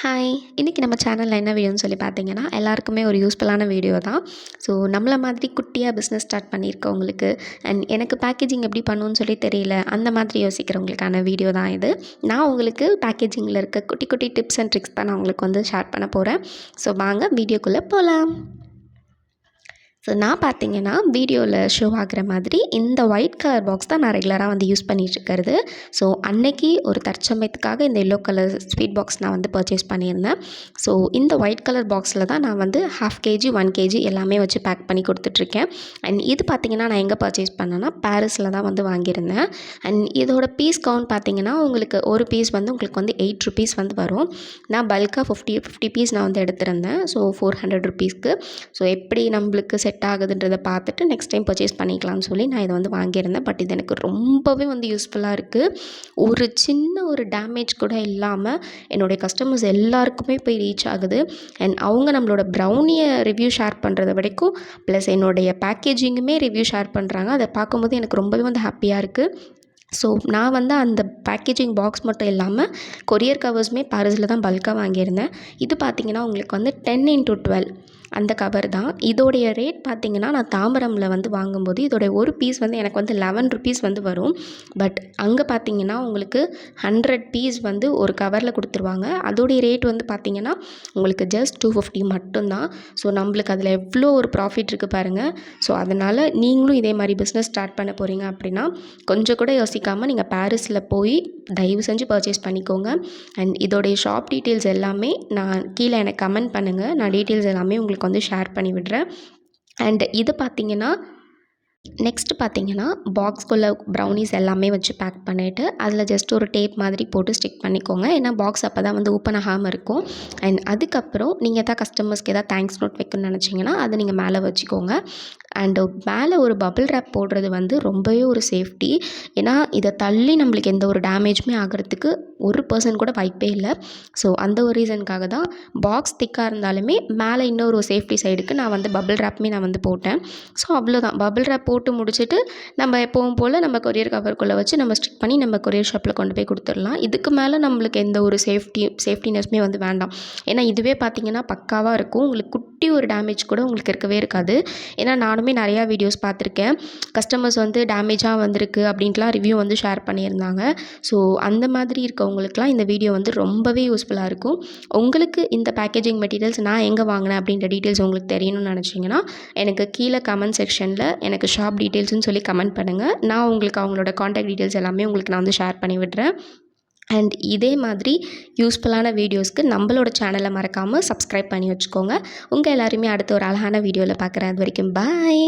Hi இன்றைக்கி நம்ம சேனலில் என்ன வீடியோன்னு சொல்லி பார்த்தீங்கன்னா எல்லாருக்குமே ஒரு யூஸ்ஃபுல்லான வீடியோ தான். ஸோ நம்மளை மாதிரி குட்டியாக பிஸ்னஸ் ஸ்டார்ட் பண்ணியிருக்கவங்களுக்கு அண்ட் எனக்கு பேக்கேஜிங் எப்படி பண்ணணும்னு சொல்லி தெரியல அந்த மாதிரி யோசிக்கிறவங்களுக்கான வீடியோ தான் இது. நான் உங்களுக்கு பேக்கேஜிங்கில் இருக்க குட்டி குட்டி டிப்ஸ் அண்ட் ட்ரிக்ஸ் தான் நான் உங்களுக்கு வந்து ஷேர் பண்ண போகிறேன் ஸோ வாங்க வீடியோக்குள்ளே போகலாம் ஸோ நான் பார்த்தீங்கன்னா வீடியோவில் ஷோ ஆகிற மாதிரி இந்த ஒயிட் கலர் பாக்ஸ் தான் நான் ரெகுலராக வந்து யூஸ் பண்ணிகிட்ருக்கிறது ஸோ அன்னைக்கு ஒரு தற்சமயத்துக்காக இந்த எல்லோ கலர் ஸ்வீட் பாக்ஸ் நான் வந்து பர்ச்சேஸ் பண்ணியிருந்தேன். ஸோ இந்த ஒயிட் கலர் பாக்ஸில் தான் நான் வந்து ஹாஃப் கேஜி ஒன் கேஜி எல்லாமே வச்சு பேக் பண்ணி கொடுத்துட்ருக்கேன் அண்ட் இது பார்த்திங்கன்னா நான் எங்கே பர்ச்சேஸ் பண்ணேன்னா பாரிஸில் தான் வந்து வாங்கியிருந்தேன். அண்ட் இதோட பீஸ் கவுண்ட் பார்த்திங்கன்னா உங்களுக்கு ஒரு பீஸ் வந்து உங்களுக்கு வந்து எயிட் ருபீஸ் வந்து வரும். நான் பல்காக ஃபிஃப்டி ஃபிஃப்டி பீஸ் நான் வந்து எடுத்திருந்தேன். ஸோ ஃபோர் ஹண்ட்ரட் ருபீஸ்க்கு ஸோ எப்படி நம்மளுக்கு செட் செட் ஆகுதுன்றதை பார்த்துட்டு நெக்ஸ்ட் டைம் பர்ச்சேஸ் பண்ணிக்கலாம்னு சொல்லி நான் இதை வந்து வாங்கியிருந்தேன். பட் இது எனக்கு ரொம்பவே வந்து யூஸ்ஃபுல்லாக இருக்குது ஒரு சின்ன ஒரு டேமேஜ் கூட இல்லாமல் என்னுடைய கஸ்டமர்ஸ் எல்லாருக்குமே போய் ரீச் ஆகுது. அண்ட் அவங்க நம்மளோட ப்ரௌனியை ரிவ்யூ ஷேர் பண்ணுறத வரைக்கும் ப்ளஸ் என்னுடைய பேக்கேஜிங்குமே ரிவ்யூ ஷேர் பண்ணுறாங்க அதை பார்க்கும்போது எனக்கு ரொம்பவே வந்து ஹாப்பியாக இருக்குது ஸோ நான் வந்து அந்த பேக்கேஜிங் பாக்ஸ் மட்டும் இல்லாமல் கொரியர் கவர்ஸுமே பாரிஸில் தான் பல்காக வாங்கியிருந்தேன். இது பார்த்திங்கன்னா உங்களுக்கு வந்து டென் இன்ட்டு டுவெல் அந்த கவர் தான். இதோடைய ரேட் பார்த்திங்கன்னா நான் தாம்பரமில் வந்து வாங்கும்போது இதோடைய ஒரு பீஸ் வந்து எனக்கு வந்து லெவன் ருபீஸ் வந்து வரும். பட் அங்கே பார்த்திங்கன்னா உங்களுக்கு ஹண்ட்ரட் பீஸ் வந்து ஒரு கவரில் கொடுத்துருவாங்க. அதோடைய ரேட் வந்து பார்த்திங்கன்னா உங்களுக்கு ஜஸ்ட் டூ ஃபிஃப்டி மட்டும்தான். ஸோ நம்மளுக்கு அதில் எவ்வளோ ஒரு ப்ராஃபிட் இருக்குது பாருங்கள் ஸோ அதனால் நீங்களும் இதே மாதிரி பிஸ்னஸ் ஸ்டார்ட் பண்ண போகிறீங்க அப்படின்னா கொஞ்சம் கூட யோசிக்காமல் நீங்கள் பாரிஸில் போய் தயவு செஞ்சு பர்ச்சேஸ் பண்ணிக்கோங்க. அண்ட் இதோடைய ஷாப் டீட்டெயில்ஸ் எல்லாமே நான் கீழே எனக்கு கமெண்ட் பண்ணுங்கள் நான் டீட்டெயில்ஸ் எல்லாமே உங்களுக்கு வந்து ஷேர் பண்ணி விடுறேன். அண்ட் இது பார்த்திங்கன்னா நெக்ஸ்ட் பார்த்தீங்கன்னா பாக்ஸ்குள்ளே ப்ரௌனிஸ் எல்லாமே வச்சு பேக் பண்ணிவிட்டு அதில் ஜஸ்ட் ஒரு டேப் மாதிரி போட்டு ஸ்டிக் பண்ணிக்கோங்க. ஏன்னா பாக்ஸ் அப்போ தான் வந்து ஓப்பன் ஆகாமல் இருக்கும். அண்ட் அதுக்கப்புறம் நீங்கள் எதாவது கஸ்டமர்ஸ்க்கு எதாவது தேங்க்ஸ் நோட் வைக்கணும்னு நினச்சிங்கன்னா அதை நீங்கள் மேலே வச்சுக்கோங்க. அண்டு மேலே ஒரு பபிள் ரேப் போடுறது வந்து ரொம்பவே ஒரு சேஃப்டி ஏன்னா இதை தள்ளி நம்மளுக்கு எந்த ஒரு டேமேஜுமே ஆகிறதுக்கு ஒரு பர்சன் கூட வாய்ப்பே இல்லை. ஸோ அந்த ஒரு ரீசனுக்காக தான் பாக்ஸ் திக்காக இருந்தாலுமே மேலே இன்னொரு சேஃப்டி சைடுக்கு நான் வந்து பபிள் ரேப்புமே நான் வந்து போட்டேன். ஸோ அவ்வளோதான் பபிள் ரேப் போட்டு முடிச்சுட்டு நம்ம எப்போவும் போல் நம்ம கொரியர் கவருக்குள்ளே வச்சு நம்ம ஸ்டிக் பண்ணி நம்ம கொரியர் ஷாப்பில் கொண்டு போய் கொடுத்துடலாம். இதுக்கு மேலே நம்மளுக்கு எந்த ஒரு சேஃப்டி சேஃப்டினஸ்மே வந்து வேண்டாம். ஏன்னா இதுவே பார்த்திங்கன்னா பக்காவாக இருக்கும். உங்களுக்கு குட்டி ஒரு டேமேஜ் கூட உங்களுக்கு இருக்கவே இருக்காது. ஏன்னா நானுமே நிறையா வீடியோஸ் பார்த்துருக்கேன். கஸ்டமர்ஸ் வந்து டேமேஜாக வந்திருக்கு அப்படின்ட்டுலாம் ரிவ்யூ வந்து ஷேர் பண்ணியிருந்தாங்க. ஸோ அந்த மாதிரி இருக்கவங்களுக்குலாம் இந்த வீடியோ வந்து ரொம்பவே யூஸ்ஃபுல்லாக இருக்கும். உங்களுக்கு இந்த பேக்கேஜிங் மெட்டீரியல்ஸ் நான் எங்கே வாங்கினேன் அப்படின்ற டீட்டெயில்ஸ் உங்களுக்கு தெரியணும்னு நினச்சிங்கன்னா எனக்கு கீழே கமெண்ட் செக்ஷனில் எனக்கு ஷாப் டீட்டெயில்ஸ்னு சொல்லி கமெண்ட் பண்ணுங்கள் நான் உங்களுக்கு அவங்களோட காண்டாக்ட் டீட்டெயில்ஸ் எல்லாமே உங்களுக்கு நான் வந்து ஷேர் பண்ணி விடுறேன் அண்ட் இதே மாதிரி யூஸ்ஃபுல்லான வீடியோஸ்க்கு நம்மளோட சேனலை மறக்காமல் சப்ஸ்கிரைப் பண்ணி வச்சுக்கோங்க. உங்கள் எல்லாருமே அடுத்த ஒரு அழகான வீடியோவில் பார்க்குறேன் அது வரைக்கும் பாய்